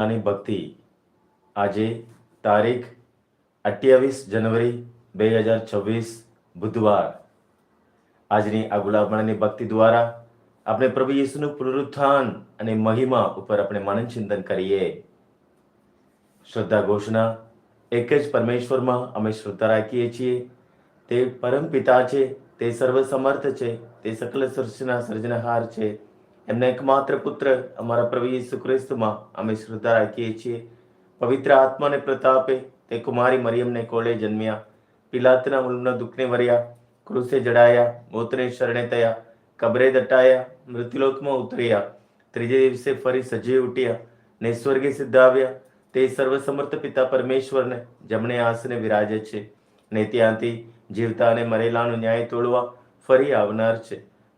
આની ભક્તિ. આજે તારીખ અઠ્યાવીસ જનવરી બે હજાર છવ્વીસ બુધવાર. આજની આ ગુલાબમાળાની ભક્તિ દ્વારા આપણે પ્રભુ યેસુનું પુનરુત્થાન અને મહિમા ઉપર આપણે મનન ચિંતન કરીએ. શ્રદ્ધા ઘોષણા એક જ પરમેશ્વરમાં અમે શ્રદ્ધા રાખીએ છીએ. તે પરમ પિતા છે, તે સર્વસમર્થ છે, તે સકલ સૃષ્ટિના સર્જનહાર છે. એમના એકમાત્ર પુત્ર અમારા પ્રભુ યેસુ ખ્રિસ્તમાં અમે શ્રદ્ધા રાખીએ છીએ. પવિત્ર આત્માને પ્રતાપે તે કુમારી મરિયમને કોળે જન્મ્યા. પિલાતના મુલના દુઃખને વર્યા, ક્રુસે જડાયા મોતને શરણે થયા, કબરે દટાયા, મૃત્યુલોકમાં ઉતર્યા. ત્રીજે દિવસે ફરી સજીવ ઉઠ્યા ને સ્વર્ગે સિદ્ધાવ્યા. તે સર્વસમર્થ પિતા પરમેશ્વરને જમણે આસને વિરાજે છે. ને ત્યાંથી જીવતા અને મરેલાનો ન્યાય તોડવા ફરી આવનાર છે.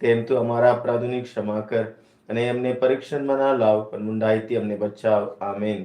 તેમ તું અમારા અપરાધોની ક્ષમા કર અને એમને પરીક્ષણમાં ના લાવ, પણ મુંડાઈથી અમને બચાવ. આમેન.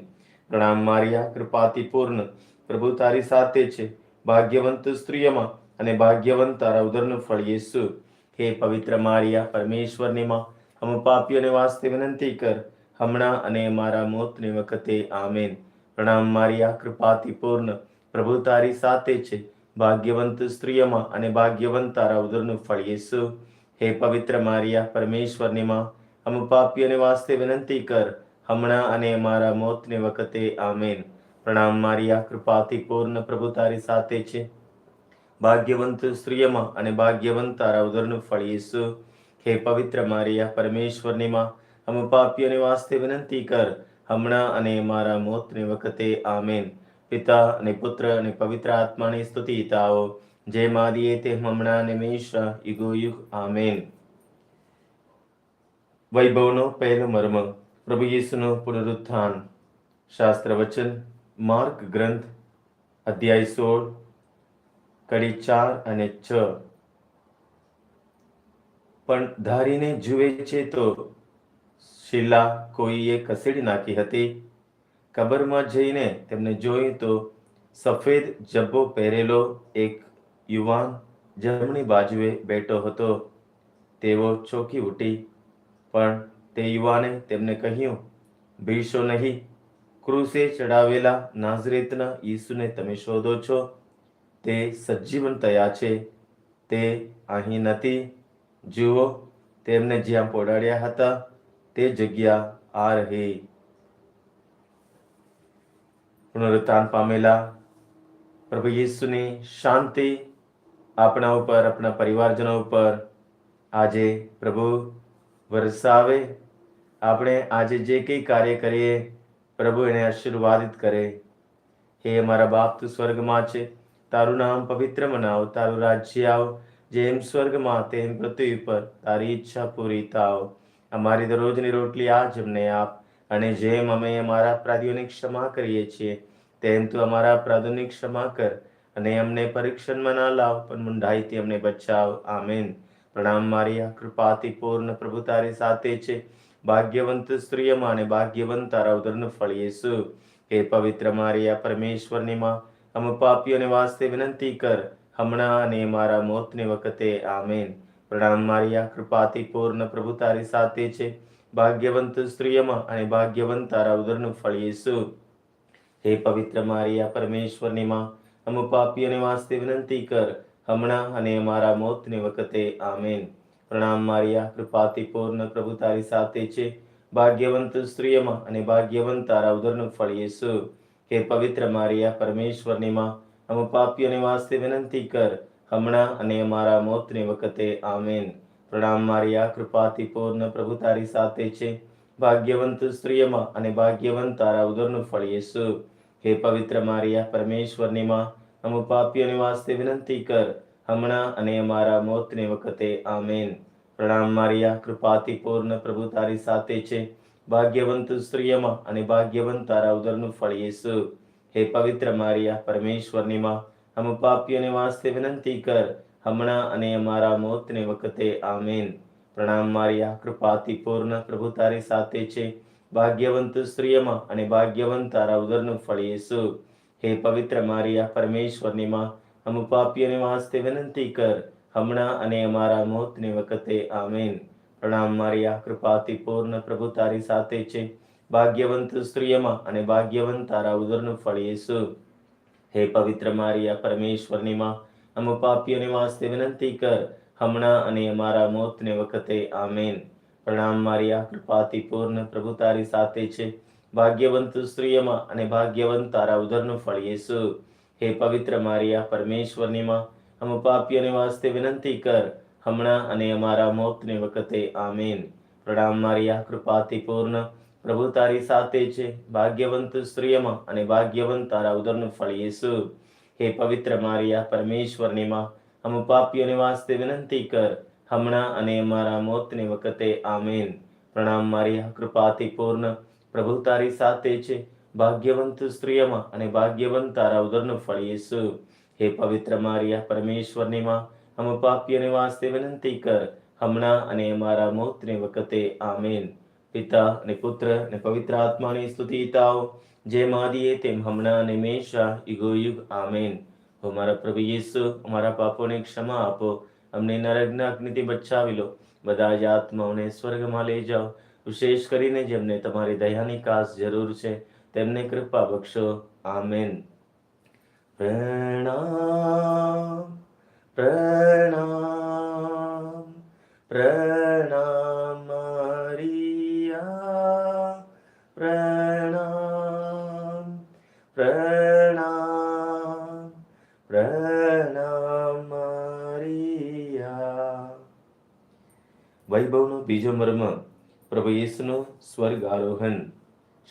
પ્રણામ મારિયા. કૃપાથી પૂર્ણ. પ્રભુ તારી સાથે છે. ભાગ્યવંત સ્ત્રીઓમાં અને ભાગ્યવંત તારા ઉદરનું ફળ યેસુ. હે પવિત્ર મારિયા, પરમેશ્વરની માં, હમ પાપીઓને વાસ્તે વિનંતી કર. હમણાં અને મારા મોતની વખતે આમેન. પ્રણામ મારિયા. કૃપાથી પૂર્ણ. પ્રભુ તારી સાથે છે. ભાગ્યવંત સ્ત્રીઓમાં અને ભાગ્યવંત તારા ઉદરનું ફળ યેસુ. હે પવિત્ર મારિયા, પરમેશ્વરની માં અમ પાપીઓને વાસ્તે વિનંતી કર, હમણાં અને અમારા મોતને વખતે, આમેન. પ્રણામ મારિયા, કૃપાથી પૂર્ણ પ્રભુ તારી સાથે છે. ભાગ્યવંત સ્ત્રીયમાં અને ભાગ્યવંત તારા ઉદરનું ફળ યેસુ હે પવિત્ર મારિયા, પરમેશ્વરની માં અમ પાપીઓને વાસ્તે વિનંતી કર, હમણાં અને મારા મોતને વખતે, આમેન. પિતા અને પુત્ર અને પવિત્ર આત્માની સ્તુતિ તાઓ જે માદીએ તે હમણાં અને મિશ્ર યુગો યુગ, આમેન. વૈભવનો પહેલો મર્મ, પ્રભુ યીશુનો પુનરુત્થાન. શાસ્ત્ર વચન, માર્ક ગ્રંથ, અધ્યાય સોળ, કડી ચાર અને છ. પણ ધારીને જુએ છે તો શિલા કોઈએ કસેડી નાખી હતી. કબરમાં જઈને તેમને જોયું તો સફેદ જબ્બો પહેરેલો એક યુવાન જમણી બાજુએ બેઠો હતો. તેઓ ચોકી ઉઠી, પણ તે યુવાને તેમને કહ્યું ભીષો નહીં. ક્રુસે ચડાવેલા નાઝરેતના ઈસુને તમે શોધો છો. તે સજીવન થયા છે. તે અહીં નથી. જુઓ, તેમને જ્યાં પોડાડ્યા હતા, તે જગ્યા આ રહી. પુનરુત્થાન પામેલા પ્રભુ યેસુની શાંતિ આપણા ઉપર, આપણા પરિવારજનો ઉપર આજે પ્રભુ વરસાવે આપણે આજે જે કંઈ કાર્ય કરીએ, પ્રભુ એને આશીર્વાદિત કરે. હે મારા બાપ, તું સ્વર્ગમાં છે. તારું નામ પવિત્ર મનાવ, તારું રાજ્ય આવ. જેમ સ્વર્ગમાં તેમ પૃથ્વી પર તારી ઈચ્છા પૂરી થાવ. અમારી દરરોજની રોટલી આજ અમને આપ અને જેમ અમે અમારા અપરાધીઓની ક્ષમા કરીએ છીએ, તેમ તું અમારા અપરાધોની ક્ષમા કર. અને અમને પરીક્ષણમાં ના લાવ, પણ મુંડાઈથી અમને બચાવ. આમેન. પ્રણામ મારિયા કૃપાથી પૂર્ણ પ્રભુ તારી સાથે છે. ભાગ્યવંત સ્ત્રીયમાં અને ભાગ્યવંત તારા ઉદરનું ફળ યેસુ હે પવિત્ર મારિયા પરમેશ્વરની માં અમ પાપીઓને વાસ્તે વિનંતી કર. હમણાં અને મારા મોતની વખતે, આમેન. પ્રણામ મારિયા કૃપાથી પૂર્ણ પ્રભુ તારી સાથે છે. ભાગ્યવંત સ્ત્રીયમાં અને ભાગ્યવંત તારા ઉદરનું ફળ યેસુ હે પવિત્ર મારિયા પરમેશ્વરની માં અમ પાપીઓને વાસ્તે વિનંતી કર હમણાં અને મારા મોતને વખતે આમેન પ્રણામ મારિયા કૃપાથી પૂર્ણ પ્રભુ તારી સાથે છે ભાગ્યવંત સ્ત્રીયમાં અને ભાગ્યવંત તારા ઉદરનું ફળ યેસુ હે પવિત્ર મારિયા પરમેશ્વરની માં અમ પાપીઓને વાસ્તે વિનંતી કર હમણાં અને અમારા મોતની વખતે આમેન પ્રણામ મારિયા કૃપાથી પૂર્ણ પ્રભુ તારી સાથે છે ભાગ્યવંત સ્ત્રીયમાં અને ભાગ્યવંત તારા ઉદરનું ફળ યેસુ હે પવિત્ર મારિયા, પરમેશ્વરની માં, અમુ પાપીઓની વાસ્તે વિનંતી કર, હમણાં અને અમારા મોતની વખતે, આમેન. પ્રણામ મારિયા કૃપાથી પૂર્ણ પ્રભુ તારી સાથે છે. ભાગ્યવંત સ્ત્રીયમાં અને ભાગ્યવંત તારા ઉદરનું ફળ યેસુ. હે પવિત્ર મારિયા, પરમેશ્વરની માં, અમુ પાપીઓને વાસ્તે વિનંતી કર, હમણાં અને અમારા મોતને વખતે, આમેન. પ્રણામ મારિયા કૃપાથી પૂર્ણ પ્રભુ તારી સાથે છે. ભાગ્યવંત સ્ત્રીયમાં અને ભાગ્યવંત તારા ઉદરનું ફળ યેસુ હે પવિત્ર મારિયા પરમેશ્વરની માં અમુ પાપીઓને વાસ્તે વિનંતી કર હમણાં અને અમારા મોતની વખતે આમેન પ્રણામ મારિયા કૃપાથી પૂર્ણ પ્રભુ તારી સાથે છે ભાગ્યવંત સ્ત્રીયમાં અને ભાગ્યવંત તારા ઉદરનું ફળ યેસુ હે પવિત્ર મારિયા પરમેશ્વરની માં અમુ પાપીઓને વાસ્તે વિનંતી કર હમણાં અને અમારા મોતને વખતે આમેન પ્રણામ મારિયા કૃપાથી પૂર્ણ પ્રભુ તારી સાથે છે. ભાગ્યવંત સ્ત્રીયમાં અને ભાગ્યવંત તારા ઉદરનું ફળ યેસુ. હે પવિત્ર મારિયા પરમેશ્વરની માં અમ પાપીઓને વાસ્તે વિનંતી કર, હમણાં અને અમારા મોતને વખતે આમેન. પ્રણામ મારિયા કૃપાથી પૂર્ણ પ્રભુ તારી સાથે છે. ભાગ્યવંત સ્ત્રીયમાં અને ભાગ્યવંત તારા ઉદરનું ફળ યેસુ. હે પવિત્ર મારિયા પરમેશ્વરની માં અમ પાપીઓને વાસ્તે વિનંતી કર હમણાં અને મારા મોતને વખતે આમેન. પ્રણામ મારી કૃપાથી પૂર્ણ પ્રભુ તારી સાથે છે. ભાગ્યવંત સ્ત્રીયમાં અને ભાગ્યવંત તારા ઉદરનું ફળ યેસુ. હે પવિત્ર મારિયા, પરમેશ્વરની માં અમ પાપીઓને વાસ્તે વિનંતી કર. હમણાં અને મારા મોતને વખતે આમેન. પિતા અને પુત્ર અને પવિત્ર આત્માની સ્તુતિ તાઓ જેમ આદિએ તેમ હમણાં અને હંમેશા યુગો યુગ, આમેન. હો મારા પ્રભુ યેસુ, અમારા પાપોને ક્ષમા આપો. અમને નરકના અગ્નિથી બચાવી લો. બધા જ આત્માઓને સ્વર્ગમાં લઈ જાઓ. વિશેષ કરીને જેમને તમારી દયાની કાસ જરૂર છે, તેમને કૃપા બક્ષો. આમેન. પ્રણામ. પ્રણામ. પ્રણામ. વૈભવનો બીજો મર્મ, પ્રભુ યેસુનો સ્વર્ગ આરોહન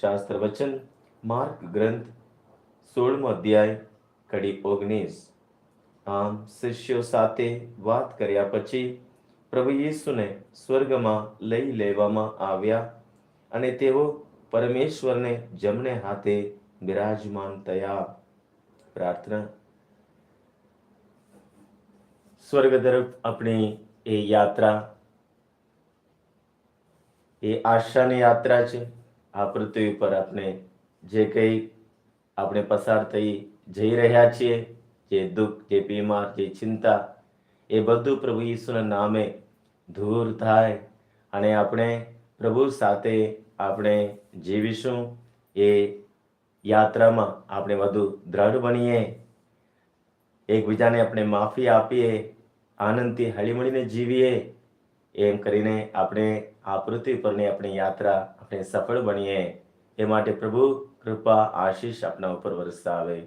શાસ્ત્ર વચન માર્ક ગ્રંથ, સોળમો અધ્યાય, કડી ઓગણીસ. આમ શિષ્યો સાથે વાત કર્યા પછી, પ્રભુ યેસુને સ્વર્ગમાં લઈ લેવામાં આવ્યા અને તેઓ પરમેશ્વરને જમણે હાથે બિરાજમાન થયા. પ્રાર્થના. સ્વર્ગ તરફ આપણી એ યાત્રા એ આશાની યાત્રા છે. આ પૃથ્વી પર આપણે જે કંઈ આપણે પસાર થઈ જઈ રહ્યા છીએ, જે દુઃખ, જે બીમાર, જે ચિંતા, એ બધું પ્રભુ ઈસુના નામે દૂર થાય અને આપણે પ્રભુ સાથે આપણે જીવીશું. એ યાત્રામાં આપણે વધુ દ્રઢ બનીએ. એકબીજાને આપણે માફી આપીએ, આનંદથી હળીમળીને જીવીએ. એમ કરીને આપણે આ પૃથ્વી પરની આપણી યાત્રા આપણે સફળ બનીએ, એ માટે પ્રભુ કૃપા, આશીષ આપણા ઉપર વરસાવે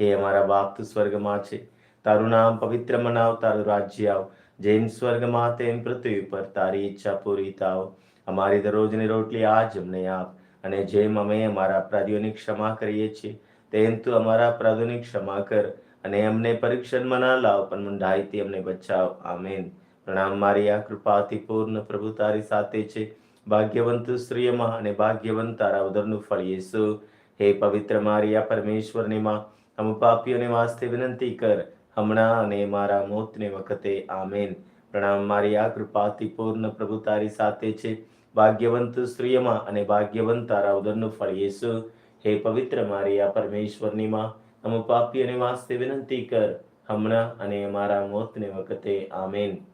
હે અમારા બાપ, તું સ્વર્ગમાં છે. તારું નામ પવિત્ર મનાવ, તારું રાજ્ય આવ. જેમ સ્વર્ગમાં તેમ પૃથ્વી ઉપર તારી ઈચ્છા પૂરી થાવ. અમારી દરરોજની રોટલી આજ અમને આપ અને જેમ અમે અમારા અપરાધીઓની ક્ષમા કરીએ છીએ, તેમ તું અમારા અપરાધોની ક્ષમા કર અને અમને પરીક્ષણમાં ના લાવ, પણ મુંડાઈથી અમને બચાવ. આમેન. પ્રણામ મારી, આ કૃપાથી પૂર્ણ પ્રભુ તારી સાથે છે. ભાગ્યવંત સ્ત્રીયમાં અને ભાગ્યવંત તારા ઉદરનું ફળ યેસુ. હે પવિત્ર મારિયા પરમેશ્વરની માં અમ પાપીઓને વાસ્તે વિનંતી કર. હમણાં અને મારા મોતને વખતે, આમેન. પ્રણામ મારી, આ કૃપાથી પૂર્ણ પ્રભુ તારી સાથે છે. ભાગ્યવંત સ્ત્રીયમાં અને ભાગ્યવંત તારા ઉદરનું ફળ યેસુ. હે પવિત્ર મારિયા પરમેશ્વરની માં અમ પાપીઓને વાસ્તે વિનંતી કર. હમણાં અને અમારા મોતને વખતે, આમેન.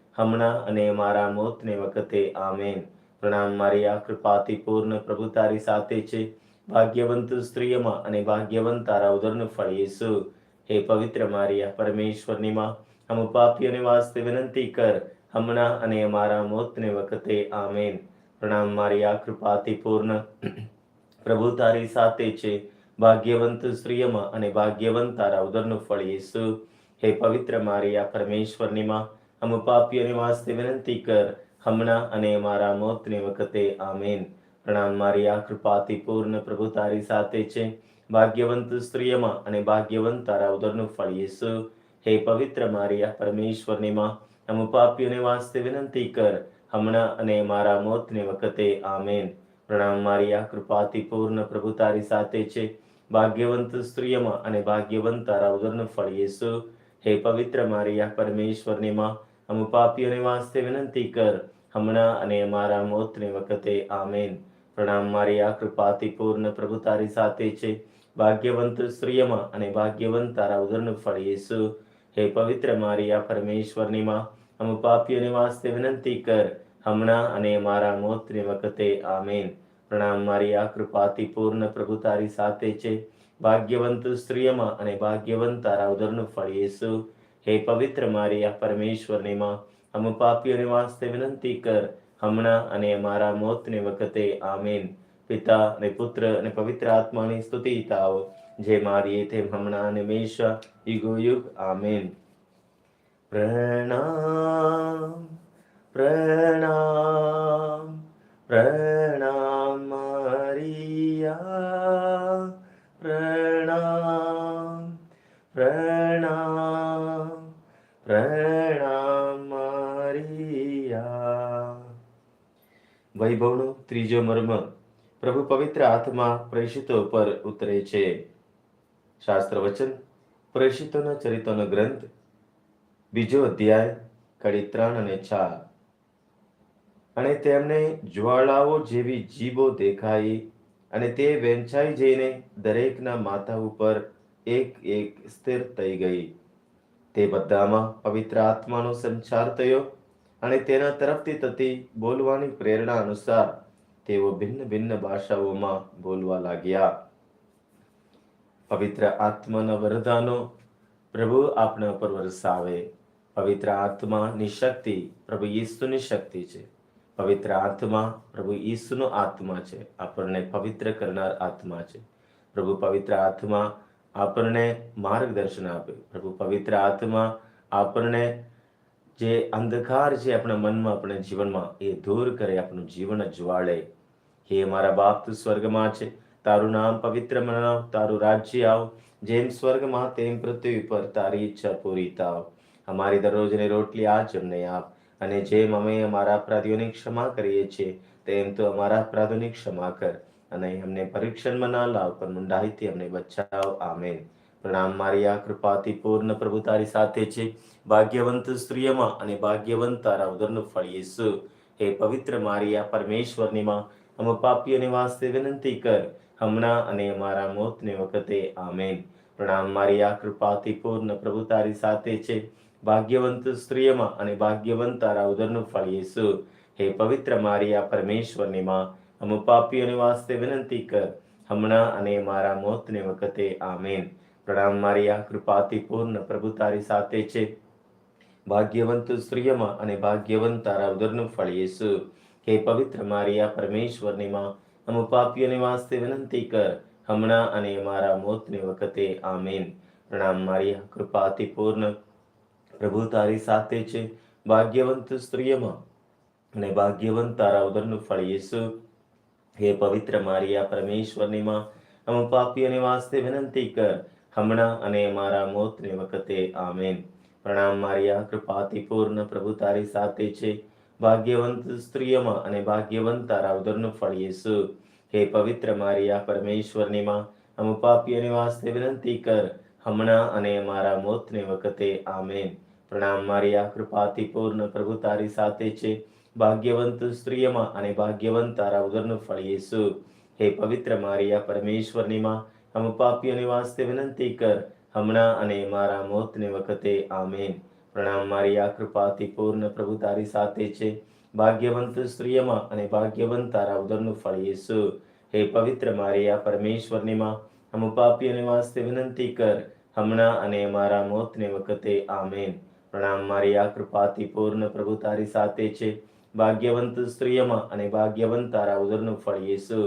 હમણાં અને મારા મોતને વખતે, આમેન. પ્રણામ મારી આ કૃપાથી પૂર્ણ પ્રભુ તારી સાથે છે. ભાગ્યવંત સ્ત્રીઓમાં અને ભાગ્યવંત તારા ઉદરનું ફળ યેસુ હે પવિત્ર મારિયા પરમેશ્વરની માં, હમ પાપીઓને વાસ્તે વિનંતી કર, હમણાં અને અમારા મોતને વખતે, આમેન. પ્રણામ મારી આ કૃપાથી પૂર્ણ પ્રભુ તારી સાથે છે. ભાગ્યવંત સ્ત્રીયમાં અને ભાગ્યવંત તારા ઉદરનું ફળ યેસુ હે પવિત્ર મારિયા પરમેશ્વરની માં અમ પાપીઓને વાસ્તે વિનંતી કર હમણાં અને મારા મોતની વખતે આમેન પ્રણામ મારિયા કૃપાથી પૂર્ણ પ્રભુ તારી સાથે છે ભાગ્યવંત સ્ત્રીયમાં અને ભાગ્યવંત તારા ઉદરનું ફળ યેસુ હે પવિત્ર મારિયા પરમેશ્વરની માં અમુ પાપીઓને વાસ્તે વિનંતી કર હમણાં અને મારા મોતની વખતે આમેન પ્રણામ મારિયા કૃપાથી પૂર્ણ પ્રભુ તારી સાથે છે ભાગ્યવંત સ્ત્રીયમાં અને ભાગ્યવંત તારા ઉદરનું ફળ યેસુ હે પવિત્ર મારિયા પરમેશ્વરની માં અમ પાપીઓને વાંસતે વિનંતી કર હમણાં અને મારા મોતની વખતે આમેન પ્રણામ મારિયા કૃપાથી પૂર્ણ પ્રભુ તારી સાથે છે ભાગ્યવંત સ્ત્રીયમાં અને ભાગ્યવંત તારા ઉદરનું ફળ યેસુ હે પવિત્ર મારિયા પરમેશ્વરની માં અમ પાપીઓને વાસ્તે વિનંતી કર હમણાં અને મારા મોતની વખતે આમેન પ્રણામ મારિયા કૃપાથી પૂર્ણ પ્રભુ તારી સાથે છે ભાગ્યવંત સ્ત્રીયમાં અને ભાગ્યવંત તારા ઉદરનું ફળ યેસુ હે પવિત્ર મારિયા પરમેશ્વરની માં. અમ પાપીઓને વાસ્તે વિનંતી કર. હમણાં અને અમારા મોતને વખતે આમેન. પિતા અને પુત્ર અને પવિત્ર આત્માની સ્તુતિ તાવ. જે મારી તેમ હમણાં અને હંમેશા, યુગો યુગ, આમેન. પ્રણામ પ્રણામ પ્રણામ. વૈભવનો ત્રીજો મર્મ પ્રભુ પવિત્ર આત્મા પ્રેષિતો પર ઉતરે છે. શાસ્ત્ર વચન, પ્રેષિતોના ચરિત્રનો ગ્રંથ, બીજો અધ્યાય, કડી ત્રણ અને ચાર. અને તેમને જ્વાળાઓ જેવી જીભો દેખાઈ અને તે વેંચાઈ જઈને દરેકના માથા ઉપર એક એક સ્થિર થઈ ગઈ. તે બધામાં પવિત્ર આત્માનો સંચાર થયો અને તેના તરફથી થતી બોલવાની પ્રેરણા અનુસાર તેઓ ભિન્ન ભિન્ન ભાષાઓમાં બોલવા લાગ્યા. પવિત્ર આત્માના વરદાનો પ્રભુ આપણા ઉપર વરસાવે. પવિત્ર આત્માની શક્તિ પ્રભુ ઈસુની શક્તિ છે. પવિત્ર આત્મા પ્રભુ ઈસુનો આત્મા છે. આપણને પવિત્ર કરનાર આત્મા છે. પ્રભુ પવિત્ર આત્મા આપણને માર્ગદર્શન આપે. પ્રભુ પવિત્ર આત્મા આપણને જે અંધકાર છે આપણા મનમાં, આપણા જીવનમાં, એ દૂર કરે આપણું જીવન જ્વાળે હે મારા બાપ, તું સ્વર્ગમાં છે. તારું નામ પવિત્ર મનાવ, તારું રાજ્ય આવ. જેમ સ્વર્ગમાં, તેમ પૃથ્વી પર તારી ઈચ્છા પૂરી થાવ. અમારી દરરોજની રોટલી આજ અમને આપ. અને જેમ અમે અમારા અપરાધીઓની ક્ષમા કરીએ છીએ, તેમ તો અમારા અપરાધોની ક્ષમા કર. અને અમને પરીક્ષણમાં ના લાવ, પણ મુંડાઈથી અમને બચાવ. આમેન. પ્રણામ મારી આ કૃપાથી પૂર્ણ પ્રભુ તારી સાથે છે. ભાગ્યવંત સ્ત્રીઓમાં અને ભાગ્યવંત તારા ઉદરનું ફળ યેસુ હે પવિત્ર મારિયા આ પરમેશ્વરની માં અમે પાપીઓને વાસ્તે વિનંતી કર. હમણાં અને અમારા મોતને વખતે, આમેન. પ્રણામ મારિયા, કૃપાથી પૂર્ણ પ્રભુ તારી સાથે છે. ભાગ્યવંત સ્ત્રીઓમાં અને ભાગ્યવંત તારા ઉદરનું ફળ યેસુ હે પવિત્ર મારી આ પરમેશ્વરની માં અમે પાપીઓને વાસ્તે વિનંતી કર. હમણાં અને મારા મોતને વખતે, આમેન. પ્રણામ મારી આ કૃપાથી પૂર્ણ પ્રભુ તારી સાથે છે. ભાગ્યવંત સ્ત્રીઓમાં અને ભાગ્યવંત તારા ઉદરનું ફળ યેસુ હે પવિત્ર મારી આ પરમેશ્વરની માં અમે પાપીઓને વાસ્તે વિનંતી કર હમણાં અને મારા મોતની વખતે આમેન પ્રણામ મારી આ કૃપાથી પૂર્ણ પ્રભુ તારી સાથે છે ભાગ્યવંત સ્ત્રીઓમાં અને ભાગ્યવંત તારા ઉદરનું ફળ યેસુ હે પવિત્ર મારિયા પરમેશ્વરની માં અમે પાપીઓને વાસ્તે વિનંતી કર હમણાં અને મારા મોતને વખતે આમેન પ્રણામ મારી આ કૃપાથી પૂર્ણ પ્રભુ તારી સાથે છે. ભાગ્યવંત સ્ત્રીઓમાં અને ભાગ્યવંત તારા ઉદરનું ફળ યેસુ. હે પવિત્ર મારી આ પરમેશ્વરની માં અમે પાપીઓને વાસ્તે વિનંતી કર, હમણાં અને મારા મોતને વખતે, આમેન. પ્રણામ મારી આ કૃપાથી પૂર્ણ પ્રભુ તારી સાથે છે. ભાગ્યવંત સ્ત્રીઓમાં અને ભાગ્યવંત તારા ઉદરનું ફળ યેસુ. હે પવિત્ર મારી આ પરમેશ્વરની માં અમે પાપીઓને વાસ્તે વિનંતી કર હમણાં અને મારા મોતને વખતે, આમેન. પ્રણામ મારી આ કૃપાથી પૂર્ણ પ્રભુ તારી સાથે છે. ભાગ્યવંત સ્ત્રીયમાં અને ભાગ્યવંત તારા ઉદરનું ફળ યેસુ. હે પવિત્ર મારી આ પરમેશ્વરની માં પાપી અને વાસ્તે વિનંતી કર, હમણાં અને મારા મોતને વખતે, આમેન. પ્રણામ મારી આ કૃપાથી પૂર્ણ પ્રભુ તારી સાથે છે. ભાગ્યવંત સ્ત્રીયમાં અને ભાગ્યવંત તારા ઉદરનું ફળ યેસુ.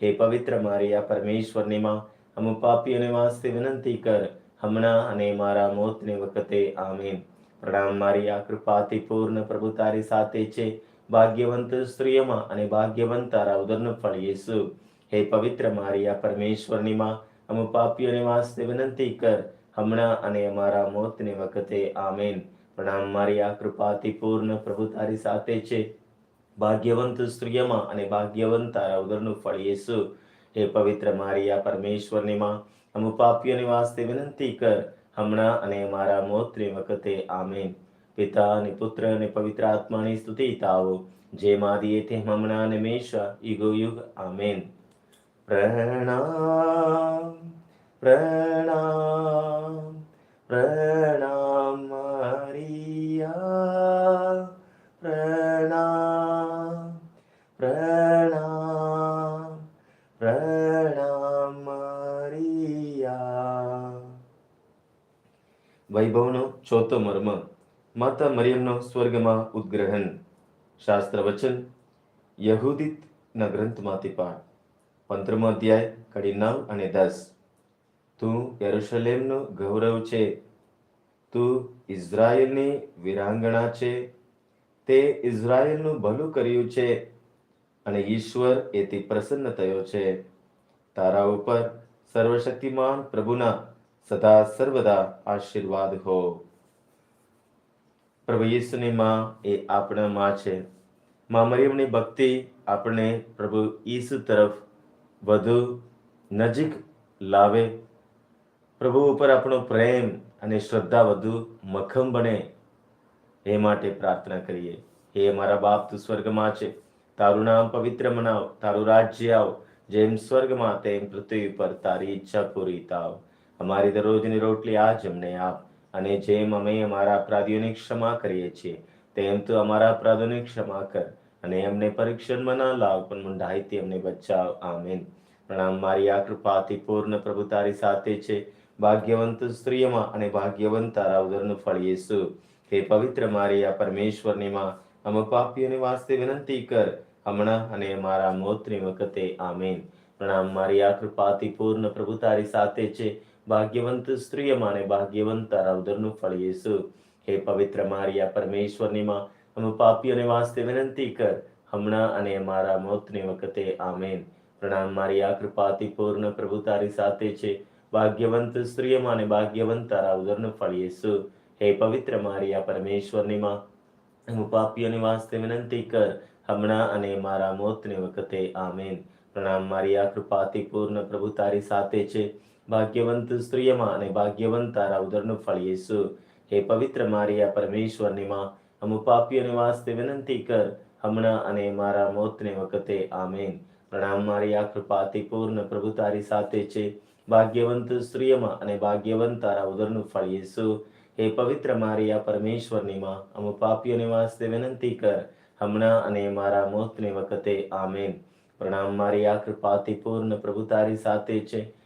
હે પવિત્ર મારી આ પરમેશ્વરની માં પાપી અને વાસ્તે વિનંતી કર હમણાં અને મારા મોતની વખતે, આમીન. પ્રણામ મારી આ કૃપાથી પૂર્ણ પ્રભુ તારી સાથે છે. ભાગ્યવંત સ્ત્રીઓમાં અને ભાગ્યવંત તારા ઉદરનું ફળ યેસુ. હે પવિત્ર મારી આ પરમેશ્વરની માં અમુ પાપીઓને વાસ્તે વિનંતી કર. હમણાં અને અમારા મોતની વખતે, આમેન. પ્રણામ મારી આ કૃપાથી પૂર્ણ પ્રભુ તારી સાથે છે. ભાગ્યવંત સ્ત્રીઓમાં અને ભાગ્યવંત તારા ઉદરનું ફળ યેસુ. હે પવિત્ર મારી આ પરમેશ્વરની માં અમુ પાપીઓની વાસ્તે વિનંતી કર, હમણાં અને મારા મોતની વખતે, આમેન. પિતા અને પુત્ર અને પવિત્ર આત્માની સ્તુતિ તાવો, જે માદીએ તે હમણાં અને મેષા યુગો, આમેન. પ્રણામ પ્રણામ પ્રણામ મારિયા, પ્રણામ પ્રણામ. વૈભવનો ચોથો મર્મ, માતા મરિયમનો સ્વર્ગમાં ઉદ્ગ્રહણ. શાસ્ત્ર વચન યહૂદિતના ગ્રંથમાંથી પાઠ. પંદરમો અધ્યાય, કડી નવ અને દસ. તું યરુશલેમનું ગૌરવ છે, તું ઇઝરાયલની વિરાંગણા છે, તે ઇઝરાયલનું ભલું કર્યું છે, અને ઈશ્વર એથી પ્રસન્ન થયો છે. તારા ઉપર સર્વશક્તિમાન પ્રભુના સદા સર્વદા આશીર્વાદ હો. પ્રભુ ઈસુની માં એ આપણા માં છે. માં મરિયમની ભક્તિ આપણે પ્રભુ ઈસુ તરફ વધુ નજીક લાવે. પ્રભુ ઉપર આપણો પ્રેમ અને શ્રદ્ધા વધુ મખમ બને. એ માટે પ્રાર્થના કરીએ. હે મારા બાપ, તું સ્વર્ગમાં છે. તારું નામ પવિત્ર મનાવ. તારું રાજ્ય આવ. જેમ સ્વર્ગમાં તેમ પૃથ્વી પર તારી ઈચ્છા પૂરી થાવ. અમારી દરરોજની રોટલી આજ અમને આપ અને જેમ અમે અમારા અપરાધીઓને ક્ષમા કરીએ છીએ, તેમ તો અમારા અપરાધોને ક્ષમા કર અને એમને પરીક્ષણમાં ના લાવ, પણ મુંડાઈથી અમને બચાવ. આમેન. પ્રણામ મારી આ કૃપાથી પૂર્ણ પ્રભુ તારી સાથે છે. ભાગ્યવંત સ્ત્રીઓમાં અને ભાગ્યવંત તારા ઉદરનું ફળ યેસુ. હે પવિત્ર મારી આ પરમેશ્વરની માં અમે પાપીઓની વાસ્તે વિનંતી કર. હમણાં અને મારા મોતની વખતે. આમેન. પ્રણામ મારી આ કૃપાથી પૂર્ણ પ્રભુ તારી સાથે છે. ભાગ્યવંત સ્ત્રી અને ભાગ્યવંત તારા ઉદરનું ફળ યેસુ હે પવિત્ર મારિયા પરમેશ્વરની માં અમે પાપીઓને વાસ્તે વિનંતી કર હમણાં અને મારા મોતની વખતે આમેન પ્રણામ મારી આ કૃપાથી પૂર્ણ પ્રભુ તારી સાથે છે ભાગ્યવંત સ્ત્રી અમાને ભાગ્યવંત તારા ઉદરનું ફળ યેસુ હે પવિત્ર મારી આ પરમેશ્વરની માં હું પાપીઓની વાસ્તે વિનંતી કર હમણાં અને મારા મોતની વખતે આમેન પ્રણામ મારી આ કૃપાથી પૂર્ણ પ્રભુ તારી સાથે છે ભાગ્યવંત સ્ત્રીઓમાં અને ભાગ્યવંત તારા ઉદરનું ફળ યેસુ હે પવિત્ર મારિયા પરમેશ્વરની માં અમુ પાપીઓની વાસ્તે વિનંતી કર હમણાં અને મારા મોતની વખતે આમેન પ્રણામ મારી આ કૃપાથી પૂર્ણ પ્રભુ તારી સાથે છે ભાગ્યવંત સ્ત્રીઓમાં અને ભાગ્યવંત તારા ઉદરનું ફળ યેસુ હે પવિત્ર મારિયા પરમેશ્વરની માં અમુ પાપીઓની વાસ્તે વિનંતી કર હમણાં અને મારા મોતની વખતે આમેન પ્રણામ મારી આ કૃપાથી પૂર્ણ પ્રભુ તારી સાથે છે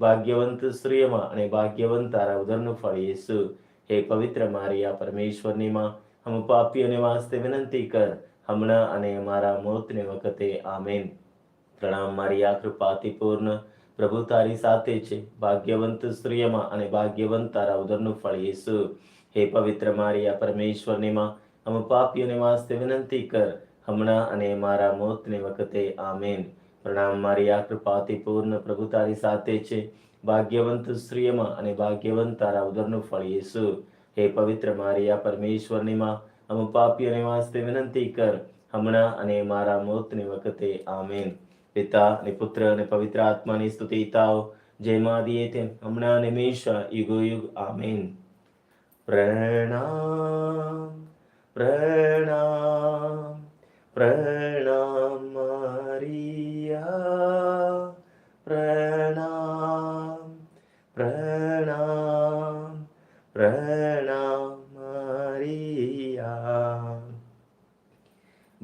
ભાગ્યવંત સ્ત્રીઓમાં અને ભાગ્યવંત તારા ઉદરનું ફળ યેસુ. હે પવિત્ર મારી, આ પરમેશ્વરની માં હમ પાપીઓને વાસ્તે વિનંતી કર. હમણાં અને અમારા મોતને વખતે, આમેન. પ્રણામ મારી, આ કૃપાથી પૂર્ણ પ્રભુ તારી સાથે છે. ભાગ્યવંત સ્ત્રીઓમાં અને ભાગ્યવંત તારા ઉદરનું ફળ યેસુ. હે પવિત્ર મારી, આ પરમેશ્વરની માં હમ પાપીઓને વાસ્તે વિનંતી કર. હમણાં અને મારા મોતને વખતે, આમેન. પ્રણામ મારી આ કૃપાથી પૂર્ણ પ્રભુ તારી સાથે છે. ભાગ્યવંત સ્ત્રીયમાં અને ભાગ્યવંત તારા ઉદરનું ફળ યેસુ. હે પવિત્ર મારી, આ પરમેશ્વરની માં અમુ પાપીઓને વાસ્તે વિનંતી કર. હમણાં અને મારા મોતની વખતે, આમેન. પિતા અને પુત્ર અને પવિત્ર આત્માની સ્તુતિ તાઓ જેમાં દીએ તેમ. હમણાં અને યુગો યુગ, આમેન. પ્રણામ પ્રણામ પ્રણામ.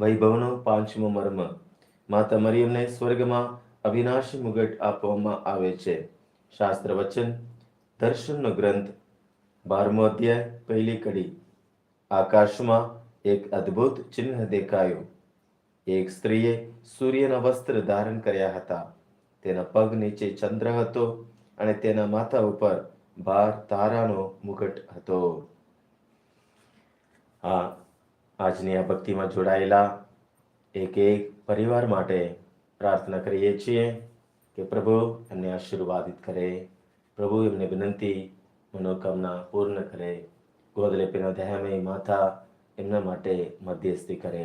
વૈભવનો પાંચમો મર્મ. માતા મરિયમને સ્વર્ગમાં અવિનાશી મુગટ આપવામાં આવે છે. શાસ્ત્ર વચન, દર્શનનો ગ્રંથ, બારમો અધ્યાય, પહેલી કડી. આકાશમાં એક અદ્ભુત ચિહ્ન દેખાયું. એક સ્ત્રીએ સૂર્યના વસ્ત્ર ધારણ કર્યા હતા. તેના પગ નીચે ચંદ્ર હતો અને તેના માથા ઉપર બાર તારાનો મુગટ હતો. આ આજની આ ભક્તિમાં જોડાયેલા એક એક પરિવાર માટે પ્રાર્થના કરીએ છીએ કે પ્રભુ એમને આશીર્વાદિત કરે, પ્રભુ એમને વિનંતી, મનોકામના પૂર્ણ કરે ગોદલેપીના દયામય માતા એમના માટે મધ્યસ્થી કરે.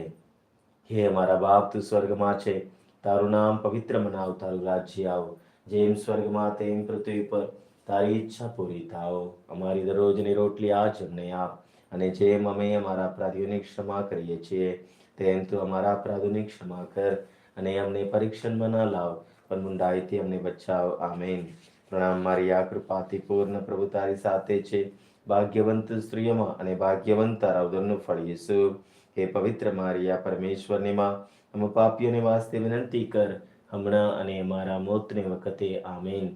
હે અમારા બાપ, તું સ્વર્ગમાં છે, તારું નામ પવિત્ર મનાવ, તારું રાજ્ય આવો, જેમ સ્વર્ગમાં તેમ પૃથ્વી પર તારી ઈચ્છા પૂરી થાવ. અમારી દરરોજની રોટલી આજ અમને આપ અને જેમ અમે અમારા અપરાધીઓની ક્ષમા કરીએ છીએ, તેમ તું અમારા અપરાધોની ક્ષમા કર અને અમને પરીક્ષણમાં ન લાવ, પણ મુંડાઈથી અમને બચાવ. આમેન. પ્રણામ. મારી આ કૃપાથી પૂર્ણ પ્રભુ તારી સાથે છે. ભાગ્યવંત સ્ત્રીઓમાં અને ભાગ્યવંત તારા ઉદરનું ફળ યેસુ હે પવિત્ર મારિયા, પરમેશ્વરની માં અમે પાપીઓને વાસ્તે વિનંતી કર. હમણાં અને મારા મોતને વખતે. આમેન.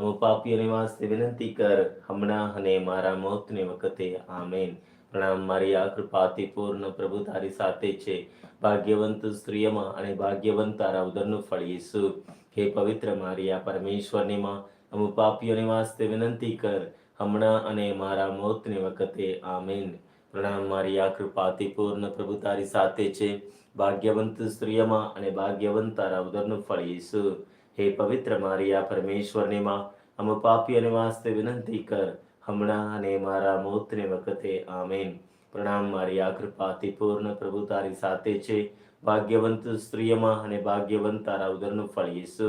અમે પાપીઓને વાસ્તે વિનંતી કર, હમણાં અને મારા મોતને વખતે, આમેન. પ્રણામ મારી આ કૃપાથી પૂર્ણ પ્રભુ તારી સાથે છે. ભાગ્યવંત સ્ત્રીઓમાં અને ભાગ્યવંત તારા ઉદરનું ફળ ઈસુ હે પવિત્ર મારિયા પરમેશ્વરની માં અમુ પાપીઓને વાસ્તે વિનંતી કર, હમણાં અને મારા મોતને વખતે, આમેન. પ્રણામ મારી આ કૃપાથી પૂર્ણ પ્રભુ તારી સાથે છે. ભાગ્યવંત સ્ત્રીઓમાં અને ભાગ્યવંત તારા ઉદરનું ફળ યેસુ. હે પવિત્ર મારિયા પરમેશ્વરની માં અમે પાપીઓને વાસ્તે વિનંતી કર, હમણાં અને મારા મોતને વખતે, આમેન. પ્રણામ મારી આ કૃપાથી પૂર્ણ પ્રભુ તારી સાથે છે. ભાગ્યવંત સ્ત્રીયમાં અને ભાગ્યવંત તારા ઉદરનું ફળ યેસુ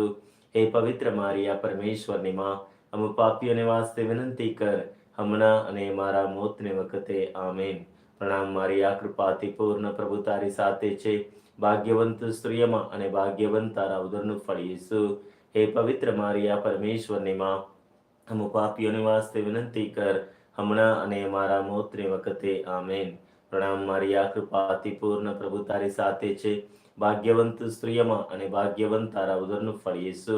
હે પવિત્ર મારિયા પરમેશ્વરની માં અમે પાપીઓને વાસ્તે વિનંતી કર, હમણાં અને મારા મોતને વખતે, આમેન. પ્રણામ મારી આ કૃપાથી પૂર્ણ પ્રભુ તારી સાથે છે. ભાગ્યવંત સ્ત્રીઓમાં અને ભાગ્યવંત તારા ઉદરનું ફળ યેસુ હે પવિત્ર મારિયા પરમેશ્વરની માં અમે પાપીઓની વાસ્તે વિનંતી કર હમણાં અને મારા મોતને વખતે આમેન પ્રણામ મારી આ કૃપાથી પૂર્ણ પ્રભુ તારી સાથે છે ભાગ્યવંત સ્ત્રીઓમાં અને ભાગ્યવંત તારા ઉદરનું ફળ યેસુ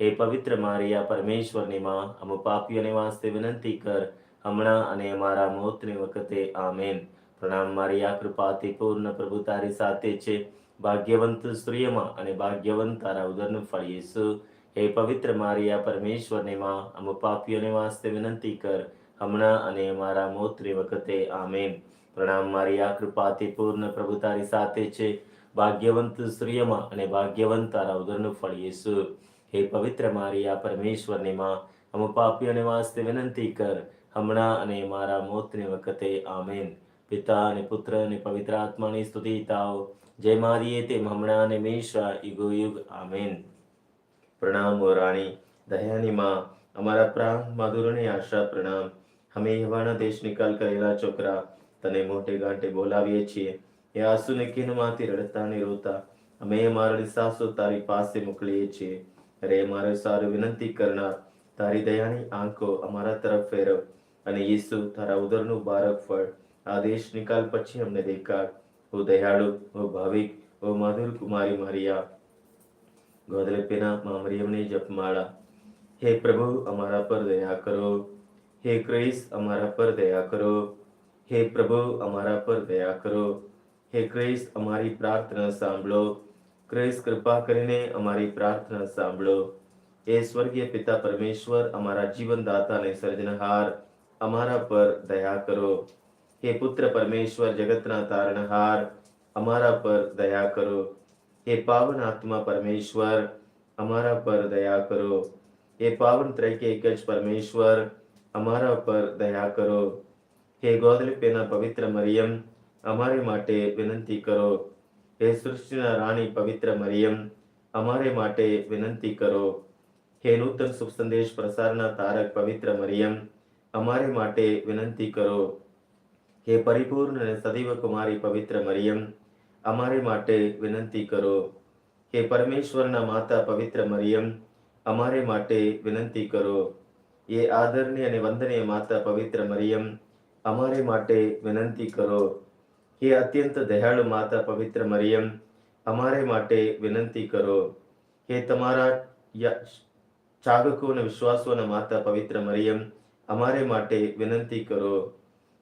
હે પવિત્ર મારિયા પરમેશ્વરની માં અમે પાપીઓને વાસ્તે વિનંતી કર હમણાં અને મારા મોતને વખતે આમેન પ્રણામ મારી આ કૃપાથી પૂર્ણ પ્રભુ તારી સાથે છે. ભાગ્યવંત સ્ત્રીઓમાં અને ભાગ્યવંત તારા ઉદરનું ફળ યેસુ હે પવિત્ર મારિયા પરમેશ્વરને માં, અમે પાપીઓને વાસ્તે વિનંતી કર, હમણાં અને મારા મોતની વખતે, આમેન. પ્રણામ મારી આ કૃપાથી પૂર્ણ પ્રભુ તારી સાથે છે. ભાગ્યવંત સ્ત્રીઓમાં અને ભાગ્યવંત તારા ઉદરનું ફળ યેસુ હે પવિત્ર મારિયા પરમેશ્વરને માં અમુક પાપીઓને વાસ્તે વિનંતી કર, હમણાં અને મારા મોતની વખતે, આમેન. પિતા અને પુત્ર અને પવિત્ર આત્માની સ્તુતિ તાઓ જય મારીએ તેમ હમણાં અને મેષા યુગો યુગ આમેન. પ્રણામ રાણી, દયાની માં, અમારા પ્રાણ માધુરની આશા, પ્રણામ. અમે હવાના દેશ નિકાલ કરેલા છોકરા તને મોટે ગાંઠે બોલાવીએ છીએ. એ આંસુને કિનમાંથી રડતા ને રોતા અમે અમારી સાસો તારી પાસે મોકલીએ છીએ. અરે, મારે સારું વિનંતી કરનાર, તારી દયાની આંખો અમારા તરફ ફેરવ અને ઈસુ તારા ઉદરનું બારક ફળ. આ દેશ નિકાલ પછી અમને દેખાડ. ઓ દયાળુ, ઓ ભાવિક, ઓ મધુર કુમારી મારિયા ગોદલેપીના મામરિયમની જપમાળા. હે પ્રભુ, અમારા પર દયા કરો. હે ક્રિસ, અમારા પર દયા કરો. હે પ્રભુ, અમારા પર દયા કરો. હે ક્રિસ, અમારી પ્રાર્થના સાંભળો. ક્રિસ, કૃપા કરીને અમારી પ્રાર્થના સાંભળો. એ સ્વર્ગીય પિતા પરમેશ્વર, અમારા જીવનદાતા અને સર્જનહાર, અમારા પર દયા કરો. હે પુત્ર પરમેશ્વર, જગતના તારણહાર, અમારા પર દયા કરો. હે પાવન આત્મા પરમેશ્વર, અમારા પર દયા કરો. હે પાવન ત્રૈકેક જ પરમેશ્વર, અમારા પર દયા કરો. હે ગોદલપેના પવિત્ર મરિયમ, અમારે માટે વિનંતી કરો. હે સૃષ્ટિના રાણી પવિત્ર મરિયમ, અમારે માટે વિનંતી કરો. હે નૂતન શુભ સંદેશ પ્રસારના તારક પવિત્ર મરિયમ, અમારે માટે વિનંતી કરો. હે પરિપૂર્ણ અને સદૈવ કુમારી પવિત્ર મરિયમ, અમારે માટે વિનંતી કરો. હે પરમેશ્વરના માતા પવિત્ર મરિયમ, અમારે માટે વિનંતી કરો. એ આદરણીય અને વંદનીય માતા પવિત્ર મરિયમ, અમારે માટે વિનંતી કરો. હે અત્યંત દયાળુ માતા પવિત્ર મરિયમ, અમારે માટે વિનંતી કરો. હે તમારા ચાગકો અને વિશ્વાસોના માતા પવિત્ર મરિયમ, અમારે માટે વિનંતી કરો.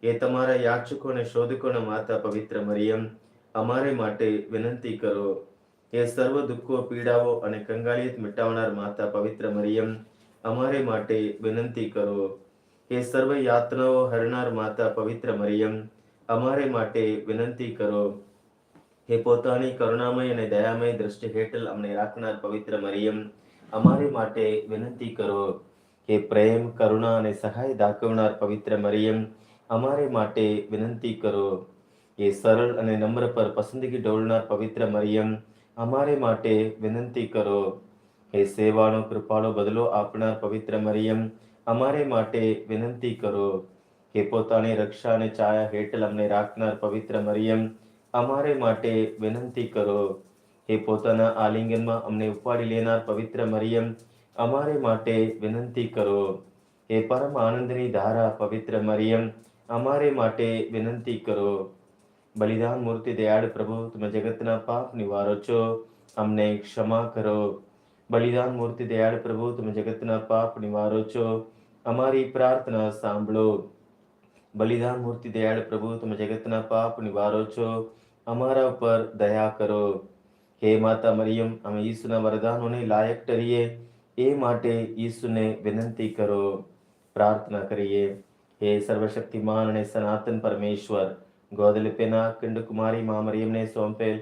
એ તમારા યાચકો અને શોધકોના માતા પવિત્ર મરિયમ, અમારે માટે વિનંતી કરો. એ સર્વ દુઃખો, પીડાઓ અને કંગાલિયત મિટાવનાર માતા પવિત્ર મરિયમ, અમારે માટે વિનંતી કરો. એ સર્વ યાતનાઓ હરનાર માતા પવિત્ર મરિયમ, અમારે માટે વિનંતી કરો. હે પોતાની કરુણામય અને દયામય દ્રષ્ટિ હેઠળ અમને રાખનાર પવિત્ર મરિયમ, અમારે માટે વિનંતી કરો. કે પ્રેમ, કરુણા અને સહાય દાખવનાર પવિત્ર મરિયમ અમારે માટે વિનંતી કરો એ સરળ અને નમ્ર પર પસંદગી ડોળનાર પવિત્ર મરિયમ, અમારે માટે વિનંતી કરો હે સેવાનો કૃપાળો બદલો આપનાર પવિત્ર મરિયમ. અમારે માટે વિનંતી કરો હે પોતાની રક્ષા અને છાયા હેઠળ અમને રાખનાર પવિત્ર મરિયમ. અમારે માટે વિનંતી કરો હે પોતાના આલિંગનમાં અમને ઉપાડી લેનાર પવિત્ર મરિયમ. અમારે માટે વિનંતી કરો હે પરમ આનંદની ધારા પવિત્ર મરિયમ. અમારે માટે વિનંતી કરો. બલિદાન મૂર્તિ દયાળ પ્રભુ, તમે જગતના પાપ નિવારો છો. અમને ક્ષમા કરો. બલિદાન મૂર્તિ દયાળ પ્રભુ, તમે જગતના પાપ નિવારો છો. અમારી પ્રાર્થના સાંભળો. બલિદાન મૂર્તિ દયાળ પ્રભુ, તમે જગતના પાપ નિવારો છો. અમારા ઉપર દયા કરો. હે માતા મરિયમ, અમે ઈસુના વરદાનોને લાયક ઠરીએ. એ માટે ઈસુને વિનંતી કરો. પ્રાર્થના કરીએ. હે સર્વશક્તિમાન અને સનાતન પરમેશ્વર, ગોદલિપેના કુમારી મા મરિયમને સોંપેલ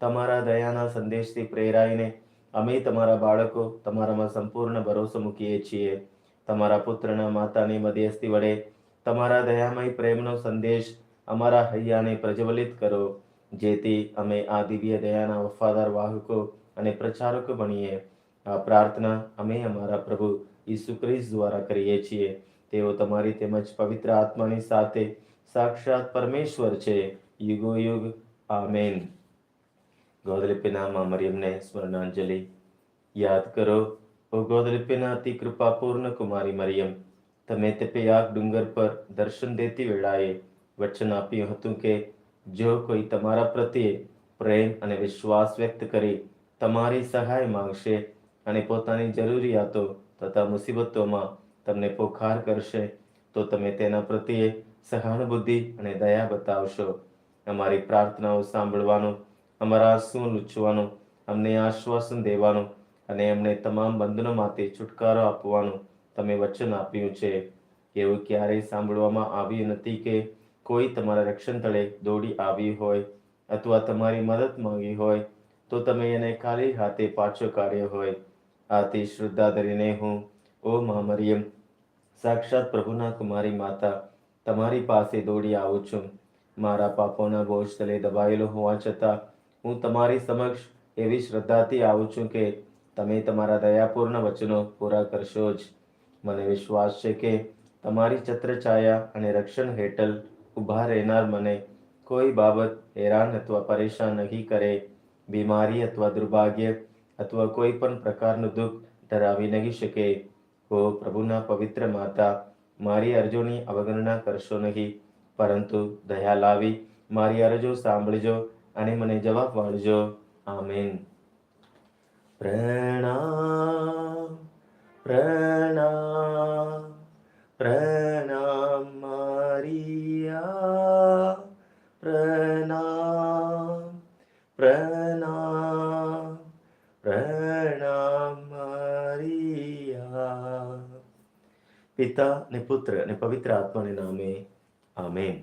તમારા દયાના સંદેશથી પ્રેરાઈને અમે તમારા બાળકો તમારામાં સંપૂર્ણ ભરોસો મૂકીએ છીએ. તમારા પુત્રના માતાની મધ્યસ્થી વડે તમારા દયામય પ્રેમનો સંદેશ અમારા હૈયાને પ્રજ્વલિત કરો, જેથી અમે આ દિવ્ય દયાના વફાદાર વાહકો અને પ્રચારકો બનીએ. આ પ્રાર્થના અમે અમારા પ્રભુ ઈસુ ખ્રિસ્ત દ્વારા કરીએ છીએ. તેઓ તમારી તેમજ પવિત્ર આત્માની સાથે સાક્ષાત પરમેશ્વર છે. યુગો યુગ. આમેન. ગોદલિપિના મા મરિયમને સ્મરણાંજલિ. યાદ કરો, ઓ ગોદલિપિના અતિ કૃપાપૂર્ણ કુમારી મરિયમ, તમે તે પેયાગ ડુંગર પર દર્શન દેતી વેળાએ વચન આપ્યું હતું કે, જો કોઈ તમારા પ્રત્યે પ્રેમ અને વિશ્વાસ વ્યક્ત કરી, તમારી સહાય માંગશે અને પોતાની જરૂરિયાતો તથા મુસીબતોમાં તમને પોખાર કરશે, તો તમે તેના પ્રત્યે સહાનુભૂતિ અને દયા બતાવશો. અમારી પ્રાર્થનાઓ સાંભળવાનું, અમારા આંસુઓ લૂછવાનું, અમને આશ્વાસન દેવાનું અને અમને તમામ બંધનોમાંથી છુટકારો આપવાનું તમે વચન આપ્યું છે. એવું ક્યારેય સાંભળવામાં આવ્યું નથી કે કોઈ તમારા રક્ષણ તળે દોડી આવી હોય અથવા તમારી મદદ માંગી હોય, તો તમે એને ખાલી હાથે પાછો કાઢ્યો હોય. આથી શ્રદ્ધા ધરીને હું, ઓ મા મરિયમ સાક્ષાત પ્રભુના કુમારી માતા, તમારી પાસે દોડી આવું છું. મારા પાપોના બોજ તલે દબાયેલો હોવા છતાં, હું તમારી સમક્ષ એવી શ્રદ્ધાથી આવું છું કે તમે તમારા દયાપૂર્ણ વચનો પૂરા કરશો જ. મને વિશ્વાસ છે કે તમારી છત્રછાયા અને રક્ષણ હેઠળ ઊભા રહેનાર મને કોઈ બાબત હેરાન અથવા પરેશાન નહીં કરે. બીમારી અથવા દુર્ભાગ્ય અથવા કોઈ પણ પ્રકારનું દુઃખ ધરાવી નહીં શકે. હો પ્રભુના પવિત્ર માતા, મારી અરજોની અવગણના કરશો નહીં, પરંતુ દયા લાવી, મારી અરજો સાંભળજો અને મને જવાબ વાળજો. આમેન. પ્રણામ પ્રણામ પ્રણામ. પિતા ને પુત્ર ને પવિત્ર આત્માને નામે આમેન